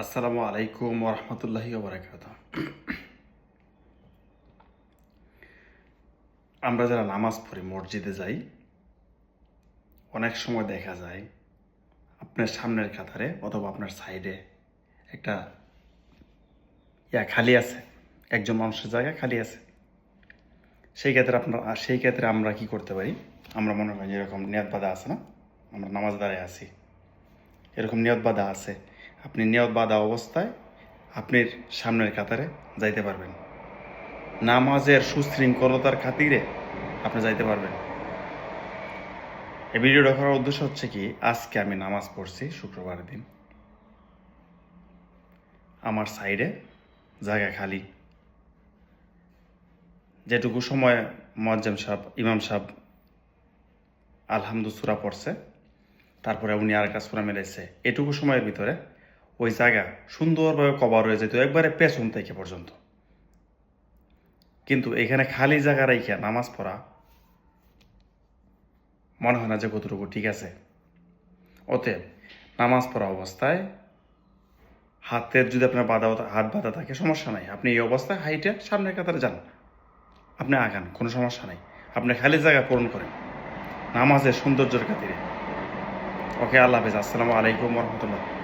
আসসালামু আলাইকুম ওরহমতুল্লাহি ওবরাকাত আমরা যারা নামাজ পড়ি, মসজিদে যাই, অনেক সময় দেখা যায় আপনার সামনের কাতারে অথবা আপনার সাইডে একটা ইয়া খালি আছে, একজন মানুষের জায়গা খালি আছে। সেই ক্ষেত্রে আপনার, সেই ক্ষেত্রে আমরা কি করতে পারি? আমরা মনে করি যেরকম নিয়ত বাধা আছে না? আমরা নামাজ দাঁড়ায় আছি। এরকম নিয়ত বাধা আছে। আপনি নিয়ত বাধা অবস্থায় আপনার সামনের কাতারে যাইতে পারবেন। নামাজের সুশৃঙ্খলতার খাতিরে আপনি যাইতে পারবেন। এই ভিডিওটা করার উদ্দেশ্য হচ্ছে কি, আজকে আমি নামাজ পড়ছি শুক্রবার দিন। আমার সাইডে জায়গা খালি। যেটুকু সময় মজ্জাম সাহেব, ইমাম সাহেব আলহামদু সুরা পড়ছে, তারপরে উনি আর একটা সুরা মেলাইছে। এটুকু সময়ের ভিতরে ওই জায়গা সুন্দরভাবে কভার হয়ে যেত একবারে পেছন থেকে পর্যন্ত। কিন্তু এখানে খালি জায়গা রেখে নামাজ পড়া মনে হয় না যে কতটুকু, ঠিক আছে? অতএব নামাজ পড়া অবস্থায় হাতের যদি আপনার বাধা, হাত বাধা থাকে, সমস্যা নাই। আপনি এই অবস্থায় হাইটে সামনের কাতারে যান। আপনি আগান, কোনো সমস্যা নাই। আপনি খালি জায়গা পূরণ করেন। নামাজের সৌন্দর্যের খাতিরে। ওকে, আল্লাহ হাফেজ। আসসালামু আলাইকুম রহমতুল্লাহ।